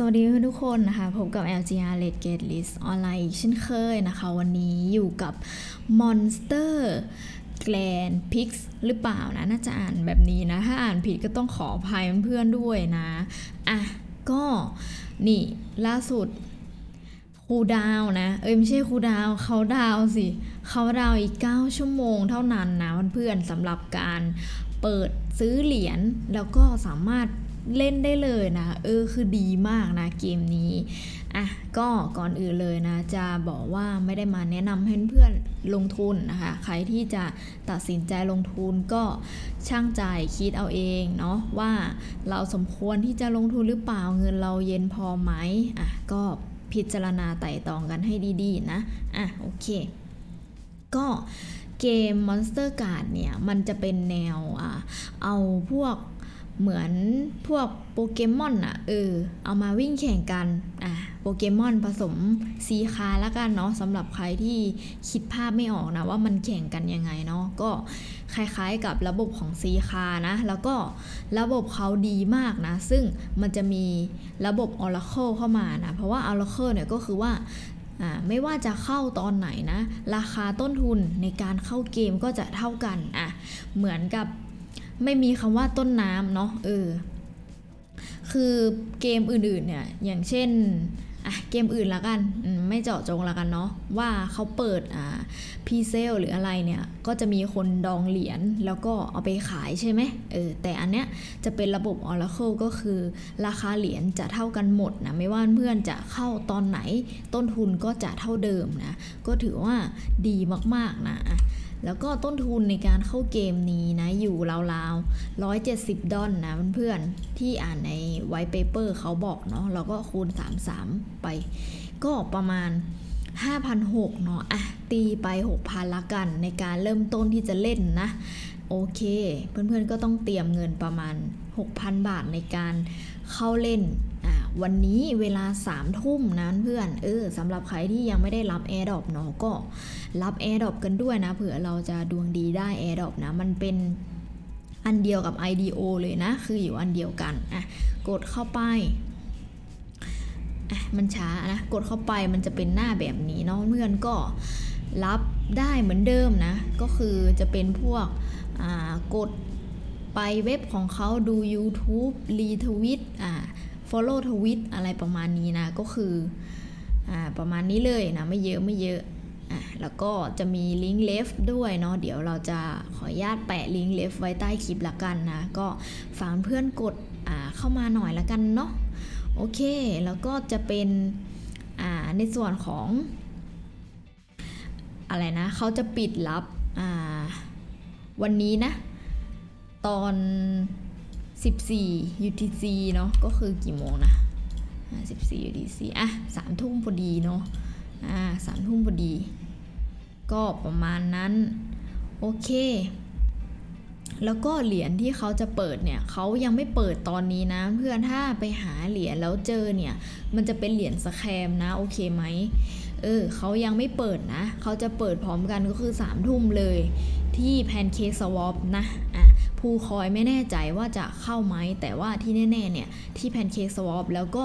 สวัสดีทุกคนนะคะพบกับ LGR Red Gate List ออนไลน์อีกเช่นเคยนะคะ วันนี้อยู่กับ Monster Grand Pix หรือเปล่านะ น่าจะอ่านแบบนี้นะ ถ้าอ่านผิดก็ต้องขออภัยเพื่อนๆด้วยนะ อะ ก็นี่ล่าสุดครูดาวนะ เอ้ยไม่ใช่ครูดาวเขาดาวสิเขาดาวอีก 9 ชั่วโมงเท่านั้นนะเพื่อนๆสำหรับการเปิดซื้อเหรียญแล้วก็สามารถ เล่นได้เลยนะ เออคือดีมากนะเกมนี้อะก็ก่อนอื่นเลยนะ จะบอกว่าไม่ได้มาแนะนำให้เพื่อนลงทุนนะคะ ใครที่จะตัดสินใจลงทุนก็ช่างใจคิดเอาเองเนาะว่าเราสมควรที่จะลงทุนหรือเปล่าเงินเราเย็นพอไหมอะก็พิจารณาไต่ตองกันให้ดีๆ นะ อะ โอเค ก็เกม Monster Card เนี่ย มันจะเป็นแนวอ่าเอาพวก เหมือนพวกโปเกมอนอะเออ เอามาวิ่งแข่งกัน อะโปเกมอนผสมซีคาแล้วกันเนาะสำหรับใครที่คิดภาพไม่ออกนะ ว่ามันแข่งกันยังไงเนาะก็คล้ายๆกับระบบของซีคานะ แล้วก็ระบบเขาดีมากนะ ซึ่งมันจะมีระบบ Oracle เข้ามานะ เพราะว่า Oracle เนี่ยก็คือว่าอ่าไม่ว่าจะเข้าตอนไหนนะ ราคาต้นทุนในการเข้าเกมก็จะเท่ากันอะเหมือนกับ ไม่มีคำว่าต้นน้ำเนาะเออคือเกมอื่นๆเนี่ยอย่างเช่นอะเกมอื่นละกันไม่เจาะจงละกันเนาะว่าเขาเปิดอ่าพีเซลหรืออะไรเนี่ยก็จะมีคนดองเหรียญแล้วก็เอาไปขายใช่ไหมเออแต่อันเนี้ยจะเป็นระบบ Oracle ก็คือราคาเหรียญจะเท่ากันหมดนะไม่ว่าเพื่อนจะเข้าตอนไหน ต้นทุนก็จะเท่าเดิมนะก็ถือว่าดีมากๆนะ แล้วก็ต้นทุนในการเข้าเกมนี้นะอยู่ราวๆ170ดอลนะเพื่อนๆ ที่อ่านในไว t ์เปเปอร์เขาบอกเนาะเราก็คูณ 33 ไป ก็ประมาณ 5,600เนาะอะตีไป 6,000 ละกัน ในการเริ่มต้นที่จะเล่นนะ โอเค เพื่อนๆก็ต้องเตรียมเงินประมาณ 6,000 บาทในการเข้าเล่นอ่าวันนี้เวลา3ทุ่มนะเพื่อน เออสำหรับใครที่ยังไม่ได้รับ AirDrop เนาะก็ รับ AirDrop กันด้วยนะเผื่อเราจะดวงดีได้ AirDrop นะ มันเป็นอันเดียวกับ IDO เลยนะ คืออยู่อันเดียวกันอะกดเข้าไปอะมันช้านะกดเข้าไปมันจะเป็นหน้าแบบนี้เนาะเพื่อนก็รับได้เหมือนเดิมนะ ก็คือจะเป็นพวกกดไปเว็บของเขาดู YouTube รีทวิตอ่า follow ทวิตอะไรประมาณนี้นะ ก็คืออ่าประมาณนี้เลยนะ ไม่เยอะไม่เยอะ อะแล้วก็จะมีลิงก์เลฟด้วยเนาะเดี๋ยวเราจะขออนุญาตแปะลิงก์เลฟไว้ใต้คลิปละกันนะ ก็ฝากเพื่อนกดอ่าเข้ามาหน่อยละกันเนาะโอเค แล้วก็จะเป็นอ่าในส่วนของ อะไรนะเขาจะปิดรับอ่าวันนี้นะ ตอน 14 UTC เนาะก็คือกี่โมงนะ14 UTC อะสามทุ่มพอดีเนาะ อ่าสามทุ่มพอดี ก็ประมาณนั้น โอเค แล้วก็เหรียญที่เขาจะเปิดเนี่ยเขายังไม่เปิดตอนนี้นะ เพื่อนถ้าไปหาเหรียญแล้วเจอเนี่ย มันจะเป็นเหรียญสแคมนะ โอเคไหมเออเขายังไม่เปิดนะ เขาจะเปิดพร้อมกันก็คือ3ามทุ่มเลยที่แพนเค้กสวอปนะอะภูคอยไม่แน่ใจว่าจะเข้าไหมแต่ว่าที่แน่ๆเนี่ยที่แพนเค้กสวอปแล้วก็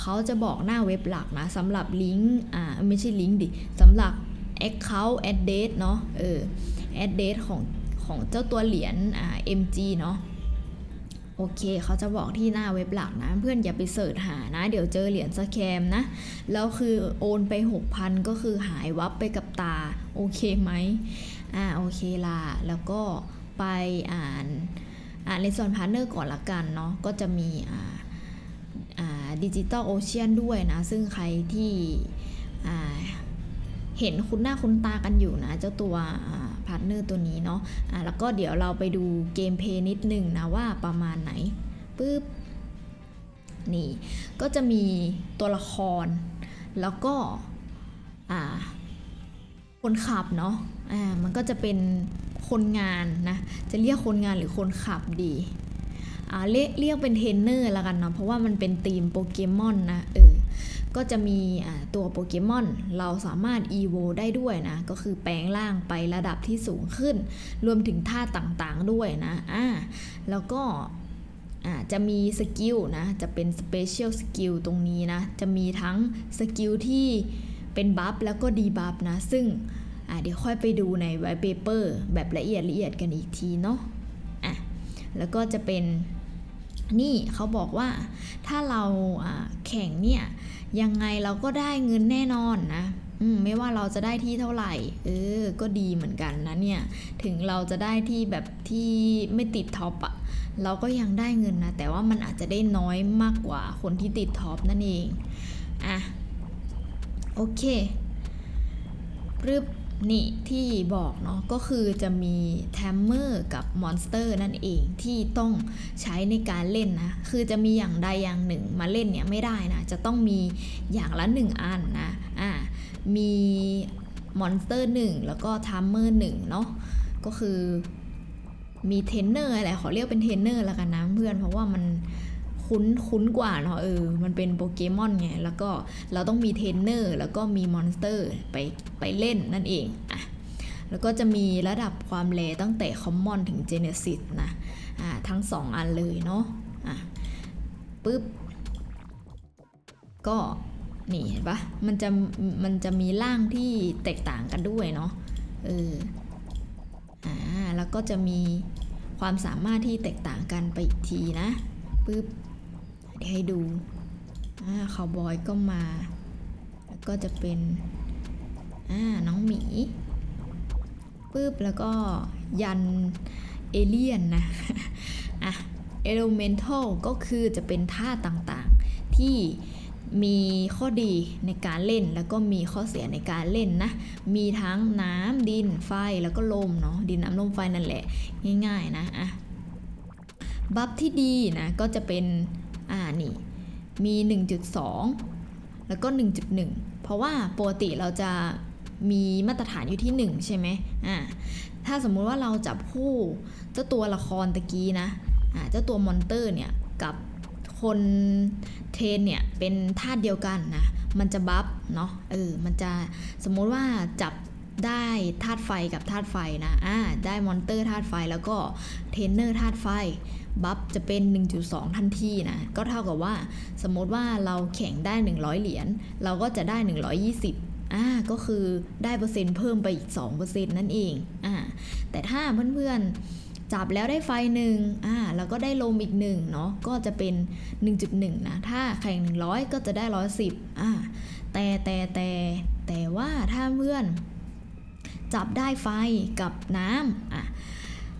เขาจะบอกหน้าเว็บหลักนะสำหรับลิงก์อ่าไม่ใช่ลิงก์ดิสำหรับ Account Address เนาะเออ Address ของของเจ้าตัวเหรียญอ่า MG เนาะโอเคเขาจะบอกที่หน้าเว็บหลักนะ เพื่อนอย่าไปเสิร์ชหานะ เดี๋ยวเจอเหรียญสแคมนะ แล้วคือโอนไป 6,000 ก็คือหายวับไปกับตา โอเคไหมอ่าโอเคล่ะ แล้วก็ไปอ่านอ่านในส่วนพาร์เนอร์ก่อนละกันเนาะก็จะมีอ่า ดิจิตอลโอเชียนด้วยนะ ซึ่งใครที่เห็นคุณหน้าคุณตากันอยู่นะ เจ้าตัวพาร์ทเนอร์ตัวนี้เนาะะแล้วก็เดี๋ยวเราไปดูเกมเพย์นิดหนึ่งนะว่าประมาณไหนปึ๊บนี่ก็จะมีตัวละคร แล้วก็คนขับเนาะอ่ามันก็จะเป็นคนงานนะ จะเรียกคนงานหรือคนขับดี เรียกเรียกเป็นเทรนเนอร์ละกันเนาะเพราะว่ามันเป็นทีมโปเกมอนนะเออก็จะมีตัวโปเกมอนเราสามารถ EVO ได้ด้วยนะ ก็คือแปลงร่างไประดับที่สูงขึ้น รวมถึงท่าต่างๆด้วยนะอ่าแล้วก็จะมีสกิลนะ จะเป็นสเปเชียลสกิลตรงนี้นะ จะมีทั้งสกิลที่เป็นบัฟแล้วก็ดีบัฟนะ ซึ่งเดี๋ยวค่อยไปดูในไวท์เปเปอร์แบบละเอียดละเอียดกันอีกทีเนาะอะแล้วก็จะเป็น นี่เขาบอกว่าถ้าเราแข่งเนี่ยยังไงเราก็ได้เงินแน่นอนนะมไม่ว่าเราจะได้ที่เท่าไหร่ เออ ก็ดีเหมือนกันนะเนี่ย ถึงเราจะได้ที่แบบที่ไม่ติดท็อปอะเราก็ยังได้เงินนะ แต่ว่ามันอาจจะได้น้อยมากกว่าคนที่ติดท็อปนั่นเอง อะ โอเครึบ นี่ที่บอกเนาะก็คือจะมีแทมเมอร์กับมอนสเตอร์นั่นเองที่ต้องใช้ในการเล่นนะ คือจะมีอย่างใดอย่างหนึ่งมาเล่นเนี่ยไม่ได้นะ จะต้องมีอย่างละหนึ่งอันนะอ่ามีมอนสเตอร์หนึ่งแล้วก็ทัมเมอร์หนึ่งเนาะก็คือมีเทนเนอร์อะไรขอเรียกเป็นเทนเนอร์แล้วกันนะเพื่อนเพราะว่ามัน คุ้นคุ้นกว่าเนาะเออ มันเป็นโปเกมอนไง แล้วก็เราต้องมีเทรนเนอร์แล้วก็มีมอนสเตอร์ไปไปเล่นนั่นเองอะแล้วก็จะมีระดับความแรตั้งแต่คอมมอนถึงเจเนซิสนะอ่าทั้งสองอันเลยเนาะอะปึ๊บ ก็นี่เห็นปะมันจะมันจะมีร่างที่แตกต่างกันด้วยเนาะเอออ่าแล้วก็จะมีความสามารถที่แตกต่างกันไปอีกทีนะปึ๊บ เดี๋ยวให้ดูอ่าคาวบอยก็มา แล้วก็จะเป็นอ่าน้องหมีปึ๊บแล้วก็ยันเอเลียนนะอะ elemental ก็คือจะเป็นท่าต่างๆ ที่มีข้อดีในการเล่นแล้วก็มีข้อเสียในการเล่นนะ มีทั้งน้ำดินไฟแล้วก็ลมเนาะดินน้ำลมไฟนั่นแหละ ง่ายๆนะอะบัฟที่ดีนะก็จะเป็น อ่านี่มี 1.2 แล้วก็ 1.1 เพราะว่าปกติเราจะมีมาตรฐานอยู่ที่ 1 ใช่ไหมอ่าถ้าสมมุติว่าเราจับคู่เจ้าตัวละครตะกี้นะอ่าเจ้าตัวมอนเตอร์เนี่ยกับคนเทรนเนี่ยเป็นธาตุเดียวกันนะ มันจะบัฟเนาะ เออ มันจะสมมุติว่าจับ ได้ธาตุไฟกับธาตุไฟนะอ่าได้มอนเตอร์ธาตุไฟแล้วก็เทนเนอร์ธาตุไฟบัฟจะเป็น 1.2 ทันทีนะ ก็เท่ากับว่า สมมติว่าเราแข่งได้ 100 เหรียญเราก็จะได้ 120อ่าก็คือได้เปอร์เซ็นต์เพิ่มไปอีก 2%นั่นเองอ่าแต่ถ้าเพื่อนๆ จับแล้วได้ไฟหนึ่งอ่าแล้วก็ได้ลมอีกหนึ่งเนาะก็จะเป็น 1.1 นะ ถ้าแข่ง 100 ก็จะได้ 110อ่าแต่แต่แต่แต่ว่าถ้าเพื่อน จับได้ไฟกับน้ำอะ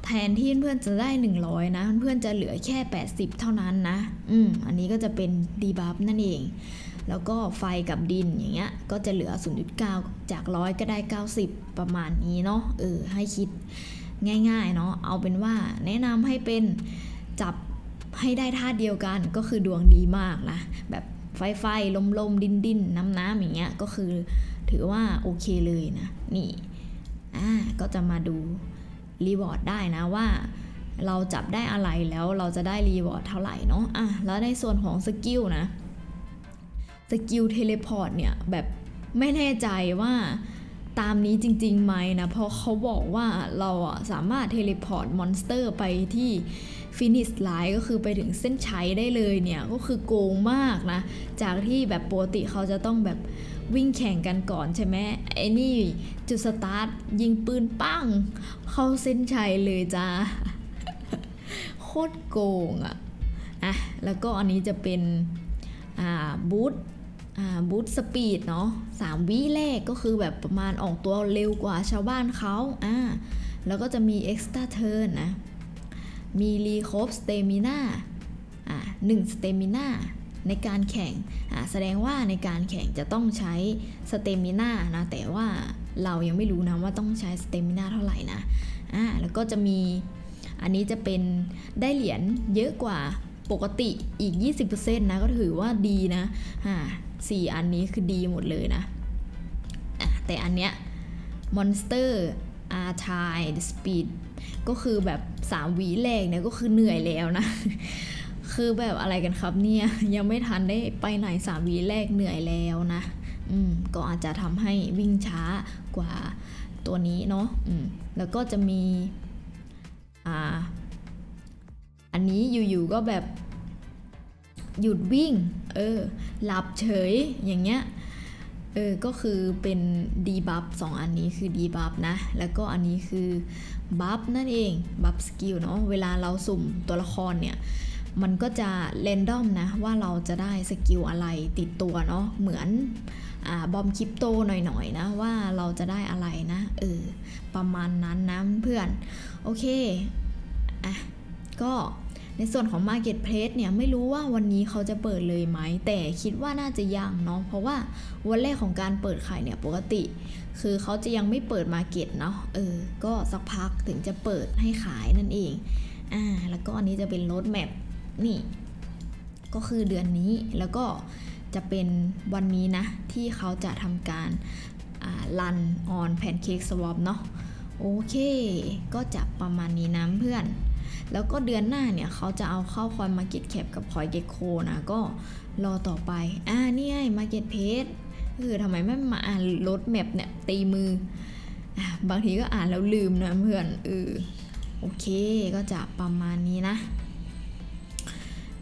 แทนที่เพื่อนจะได้ 100 นะ เพื่อนจะเหลือแค่ 80 เท่านั้นนะ อืม อันนี้ก็จะเป็นดีบัฟนั่นเอง แล้วก็ไฟกับดินอย่างเงี้ย ก็จะเหลือ 0.9 จาก100ก็ได้ 90 ประมาณนี้เนาะ เออ ให้คิดง่าย ๆ เนาะ เอาเป็นว่าแนะนำให้เป็นจับให้ได้ท่าเดียวกันก็คือดวงดีมากนะ แบบไฟไฟลมลมดินดินน้ำน้ำอย่างเงี้ย ก็คือถือว่าโอเคเลยนะ นี่ อ่าก็จะมาดูรีวอร์ดได้นะว่าเราจับได้อะไรแล้วเราจะได้รีวอร์ดเท่าไหร่เนาะอะแล้วในส่วนของสกิลนะสกิลเทเลพอร์ตเนี่ยแบบไม่แน่ใจว่าตามนี้จริงๆไหมนะ เพราะเขาบอกว่าเราสามารถเทเลพอร์ตมอนสเตอร์ไปที่ฟินิชไลน์ก็คือไปถึงเส้นชัยได้เลยเนี่ย ก็คือโกงมากนะ จากที่แบบปกติเขาจะต้องแบบ วิ่งแข่งกันก่อนใช่ไหมไอ้นี่จุดสตาร์ทยิงปืนปั้ง เข้าเส้นชัยเลยจ้าโคตรโกงอะอะแล้วก็อันนี้จะเป็นอ่าบูทอ่าบูทสปีดเนาะสามวิแรกก็คือแบบประมาณออกตัวเร็วกว่าชาวบ้านเขาอ่าแล้วก็จะมี extra turn นนะมีรีโคฟสเตมิน่าอ่าหนึ่งสเตมิน่า ในการแข่งแสดงว่าในการแข่งจะต้องใช้สเตมิน่านะแต่ว่าเรายังไม่รู้นะว่าต้องใช้สเตมิน่าเท่าไหร่นะอ่าแล้วก็จะมีอันนี้จะเป็นได้เหรียญเยอะกว่าปกติอีก 20%นะก็ถือว่าดีนะอ่าสี่อันนี้คือดีหมดเลยนะแต่อันเนี้ย Monster R t i d Speed ก็คือแบบ 3วีแรกเนี่ยก็คือเหนื่อยแล้วนะ คือแบบอะไรกันครับเนี่ยยังไม่ทันได้ไปไหน3วีแรกเหนื่อยแล้วนะอืมก็อาจจะทำให้วิ่งช้ากว่าตัวนี้เนาะอืมแล้วก็จะมีอ่าอันนี้อยู่ๆก็แบบหยุดวิ่ง เออ หลับเฉย อย่างเงี้ย เออ ก็คือเป็นดีบัฟสองอันนี้คือดีบัฟนะ แล้วก็อันนี้คือบัฟนั่นเอง บัฟสกิลเนาะ เวลาเราสุ่มตัวละครเนี่ย มันก็จะเรนดอมนะว่าเราจะได้สกิลอะไรติดตัวเนาะเหมือนอบอมคริปโตหน่อยๆนะว่าเราจะได้อะไรนะเออประมาณนั้นนะเพื่อนโอเคอะก็ในส่วนของ Marketplace เนี่ยไม่รู้ว่าวันนี้เขาจะเปิดเลยไหม แต่คิดว่าน่าจะยังเนาะเพราะว่าวันแรกของการเปิดขายเนี่ยปกติ คือเขาจะยังไม่เปิด Market เนาะเออก็สักพักถึงจะเปิดให้ขายนั่นเองอ่าแล้วก็อันนี้จะเป็น Road Map นี่ ก็คือเดือนนี้แล้วก็จะเป็นวันนี้นะ ที่เขาจะทำการรัน on pancake swap เนาะโอเค ก็จะประมาณนี้นะเพื่อน แล้วก็เดือนหน้าเนี่ย เขาจะเอาเข้าคอย Market Cap กับคอย Gecko นะ ก็รอต่อไป อ่านี่ไง Market Page คือทำไมไม่มาอ่านรถแมพเนี่ย ตีมือ บางทีก็อ่านแล้วลืมนะเพื่อนเออโอเค ก็จะประมาณนี้นะ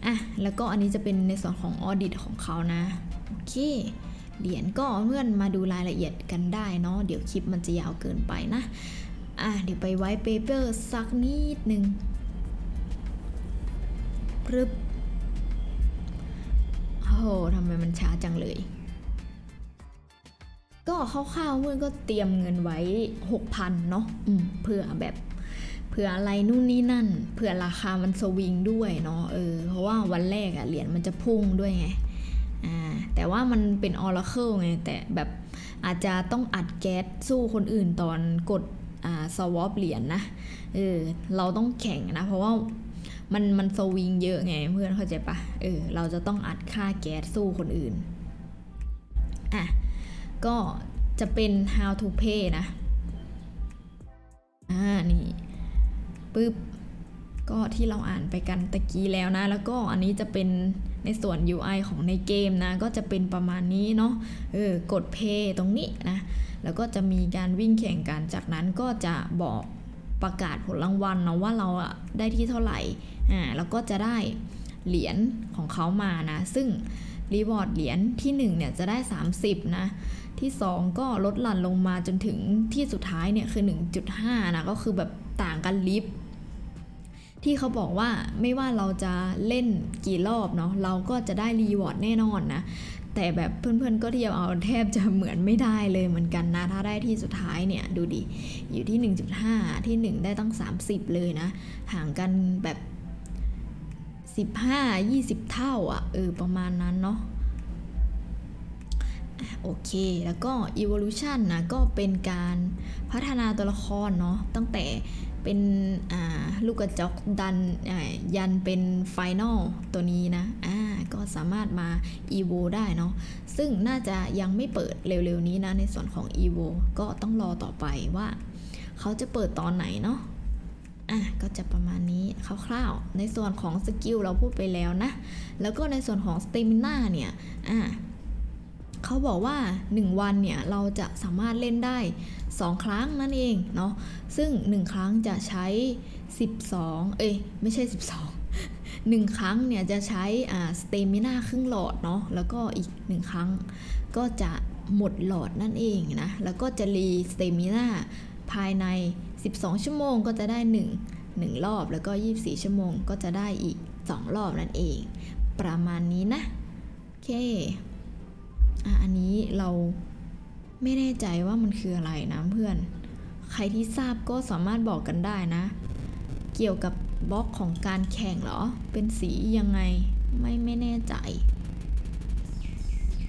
อะแล้วก็อันนี้จะเป็นในส่วนของออดิตของเขานะโอเคเหรียญก็เพื่อนมาดูรายละเอียดกันได้เนาะเดี๋ยวคลิปมันจะยาวเกินไปนะอะเดี๋ยวไปไว้เปเปอร์สักนิดนึงพรึบโอ้โหทำไมมันช้าจังเลย ก็คร่าวๆเพื่อนก็เตรียมเงินไว้ 6,000 เนาะอืมเผื่อแบบ ผื่ออะไรนู่นนี่นั่น เผื่อราคามันสวิงด้วยเนาะเออเพราะว่าวันแรกอะเหรียญมันจะพุ่งด้วยไงอ่าแต่ว่ามันเป็นออร์เคิลไงแต่แบบอาจจะต้องอัดแก๊สสู้คนอื่นตอนกดอ่าสวอปเหรียญนะเออเราต้องแข่งนะ เพราะว่ามันมันสวิงเยอะไงเพื่อนเข้าใจปะเออเราจะต้องอัดค่าแก๊สสู้คนอื่นอะก็จะเป็น how to pay นะอ่านี่ ปึ๊บก็ที่เราอ่านไปกันตะกี้แล้วนะ แล้วก็อันนี้จะเป็นในส่วน UI ของในเกมนะ ก็จะเป็นประมาณนี้เนาะเออกด Pay ตรงนี้นะ แล้วก็จะมีการวิ่งแข่งกันจากนั้นก็จะบอกประกาศผลรางวัลเนาะว่าเราได้ที่เท่าไหร่อ่าแล้วก็จะได้เหรียญของเขามานะ ซึ่งรีวอร์ดเหรียญที่1เนี่ยจะได้ 30 นะ ที่ 2 ก็ลดหลั่นลงมาจนถึงที่สุดท้ายเนี่ยคือ 1.5 นะก็คือแบบต่างกันลิฟที่เขาบอกว่าไม่ว่าเราจะเล่นกี่รอบเนาะเราก็จะได้รีวอร์ดแน่นอนนะ แต่แบบเพื่อนๆก็เทียบเอาแทบจะเหมือนไม่ได้เลยเหมือนกันนะ ถ้าได้ที่สุดท้ายเนี่ยดูดิ อยู่ที่ 1.5 ที่ 1 ได้ตั้ง 30 เลยนะ ห่างกันแบบ 15 20 เท่าอะ่ะเออประมาณนั้นเนาะ โอเค แล้วก็ evolution นะก็เป็นการพัฒนาตัวละครเนาะตั้งแต่เป็นลูกกระจกดันยันเป็นไฟนอลตัวนี้นะอ่าก็สามารถมา evo ได้เนาะซึ่งน่าจะยังไม่เปิดเร็วๆนี้นะในส่วนของ evo ก็ต้องรอต่อไปว่า เขาจะเปิดตอนไหนเนาะอะก็จะประมาณนี้คร่าวๆ ในส่วนของสกิลเราพูดไปแล้วนะ แล้วก็ในส่วนของสเตมิน่าเนี่ย อะ เขาบอกว่า 1 วันเนี่ยเราจะสามารถเล่นได้ 2 ครั้งนั่นเองเนาะซึ่ง 1 ครั้งจะใช้ 12 เอ้ยไม่ใช่ 12 1ครั้งเนี่ยจะใช้อ่าสเตมิน่าครึ่งหลอดเนาะแล้วก็อีก1ครั้งก็จะหมดหลอดนั่นเองนะแล้วก็จะรีสเตมิน่าภายใน 12 ชั่วโมงก็จะได้ 1 1 รอบแล้วก็ 24 ชั่วโมงก็จะได้อีก 2 รอบนั่นเอง ประมาณนี้นะ โอเค อะอันนี้เราไม่แน่ใจว่ามันคืออะไรนะเพื่อน ใครที่ทราบก็สามารถบอกกันได้นะ เกี่ยวกับบล็อกของการแข่งเหรอ เป็นสียังไงไม่ไม่แน่ใจ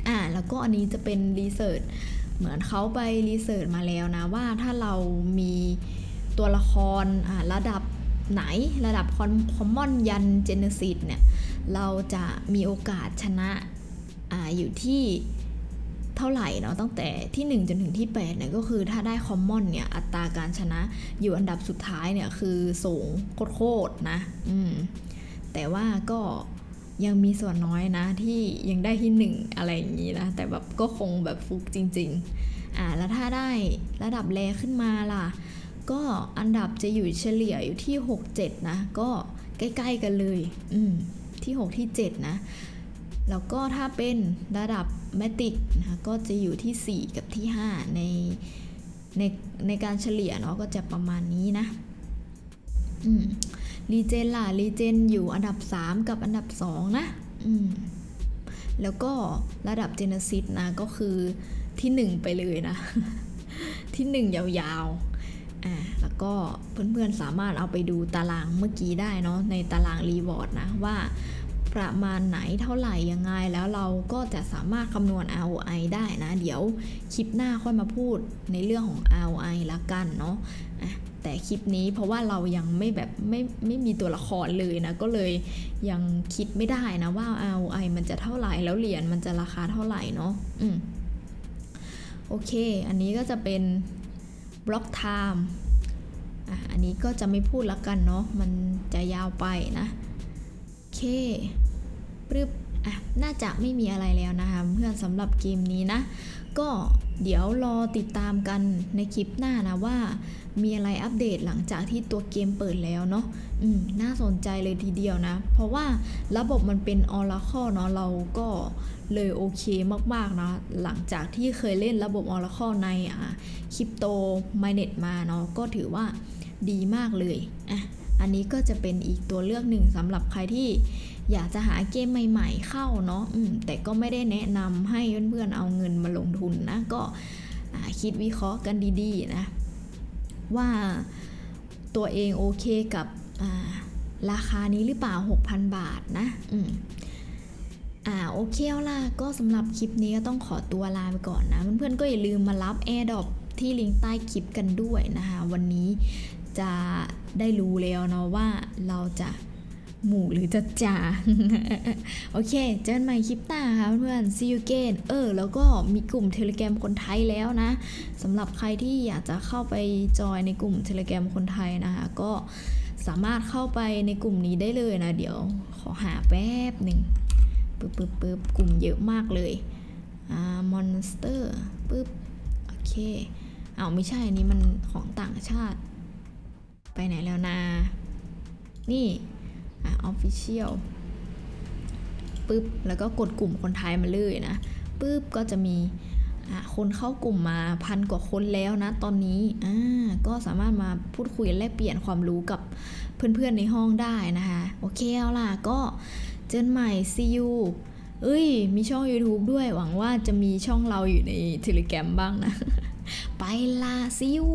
อ่าแล้วก็อันนี้จะเป็นรีเสิร์ชเหมือนเขาไปรีเสิร์ชมาแล้วนะว่าถ้าเรามีตัวละครอ่าระดับไหนระดับคอมมอนยันเจเนซิสเนี่ย เราจะมีโอกาสชนะอ่าอยู่ที่ เท่าไหร่เนาะตั้งแต่ที่ 1 จนถึงที่8เนี่ยก็คือถ้าได้คอมมอนเนี่ยอัตราการชนะอยู่อันดับสุดท้ายเนี่ยคือสูงโคตรๆนะอืมแต่ว่าก็ยังมีส่วนน้อยนะที่ยังได้ที่หนึ่งอะไรอย่างนี้นะ แต่แบบก็คงแบบฟุกจริง ๆ อ่าแล้วถ้าได้ระดับแรขึ้นมาล่ะ ก็อันดับจะอยู่เฉลี่ยอยู่ที่ 6 7 นะ ก็ใกล้ ๆ กันเลย อืมที่ 6 ที่ 7 นะ แล้วก็ถ้าเป็นระดับแมติกนะคะก็จะอยู่ที่ 4 กับที่ 5 ในในในการเฉลี่ยเนาะก็จะประมาณนี้นะอืมรีเจนล่ะรีเจนอยู่อันดับ 3 กับอันดับ 2 นะอืมแล้วก็ระดับเจเนซิสนะก็คือที่ 1 ไปเลยนะ ที่ 1 ยาวๆอ่าแล้วก็เพื่อนๆสามารถเอาไปดูตารางเมื่อกี้ได้เนาะในตารางรีวอร์ดนะว่า ประมาณไหนเท่าไหร่ยังไง แล้วเราก็จะสามารถคำนวณ ROI ได้นะ เดี๋ยวคลิปหน้าค่อยมาพูดในเรื่องของ ROI ละกันเนาะแต่คลิปนี้เพราะว่าเรายังไม่แบบไม่ไม่มีตัวละครเลยนะ ก็เลยยังคิดไม่ได้นะว่า ROI มันจะเท่าไหร่แล้วเหรียญมันจะราคาเท่าไหร่เนาะอืมโอเค อันนี้ก็จะเป็นบล็อกไทม์อันนี้ก็จะไม่พูดละกันเนาะมันจะยาวไปนะ เคปึ๊บอะน่าจะไม่มีอะไรแล้วนะคะเพื่อนสำหรับเกมนี้นะ ก็เดี๋ยวรอติดตามกันในคลิปหน้านะว่า มีอะไรอัปเดตหลังจากที่ตัวเกมเปิดแล้วเนาะอืมน่าสนใจเลยทีเดียวนะ เพราะว่าระบบมันเป็น Oracle เนาะเราก็เลยโอเคมากๆนะหลังจากที่เคยเล่นระบบ Oracle ในอ่าคริปโต Minet มาเนาะก็ถือว่าดีมากเลยอะ อันนี้ก็จะเป็นอีกตัวเลือกหนึ่งสำหรับใครที่อยากจะหาเกมใหม่ ๆ เข้าเนาะแต่ก็ไม่ได้แนะนำให้เพื่อนๆเอาเงินมาลงทุนนะ ก็คิดวิเคราะห์กันดีๆนะว่าตัวเองโอเคกับราคานี้หรือเปล่า 6,000 บาทนะ อืมอ่าโอเคเอาล่ะ ก็สำหรับคลิปนี้ก็ต้องขอตัวลาไปก่อนนะ เพื่อนๆก็อย่าลืมมารับ AirDrop ที่ลิงก์ใต้คลิปกันด้วยนะคะ วันนี้จะ ได้รู้แล้วเนาะว่าเราจะหมู่หรือจะจ่าโอเค เจอกันใหม่คลิปหน้าค่ะเพื่อนๆ see you again เออ แล้วก็มีกลุ่มเทเล gram คนไทยแล้วนะสำหรับใครที่อยากจะเข้าไปจอยในกลุ่มเทเล gram คนไทยนะคะ ก็สามารถเข้าไปในกลุ่มนี้ได้เลยนะ เดี๋ยวขอหาแป๊บหนึ่งปึ๊บปึ๊บปึ๊บกลุ่มเยอะมากเลย อ่ามอนสเตอร์ปึ๊บ โอเคอ้าวไม่ใช่อันนี้มันของต่างชาติ ไปไหนแล้วนะ นี่อะออฟฟิเชียลปึ๊บ แล้วก็กดกลุ่มคนไทยมาเลยนะปึ๊บ ก็จะมีะคนเข้ากลุ่มมาพันกว่าคนแล้วนะตอนนี้อ่าก็สามารถมาพูดคุยแลกเปลี่ยนความรู้กับเพื่อนๆในห้องได้นะคะ โอเคเอาล่ะก็เจอกันใหม่ see you เอ้ย มีช่อง YouTube ด้วยหวังว่าจะมีช่องเราอยู่ใน Telegram บ้างนะ ไปล่ะ see you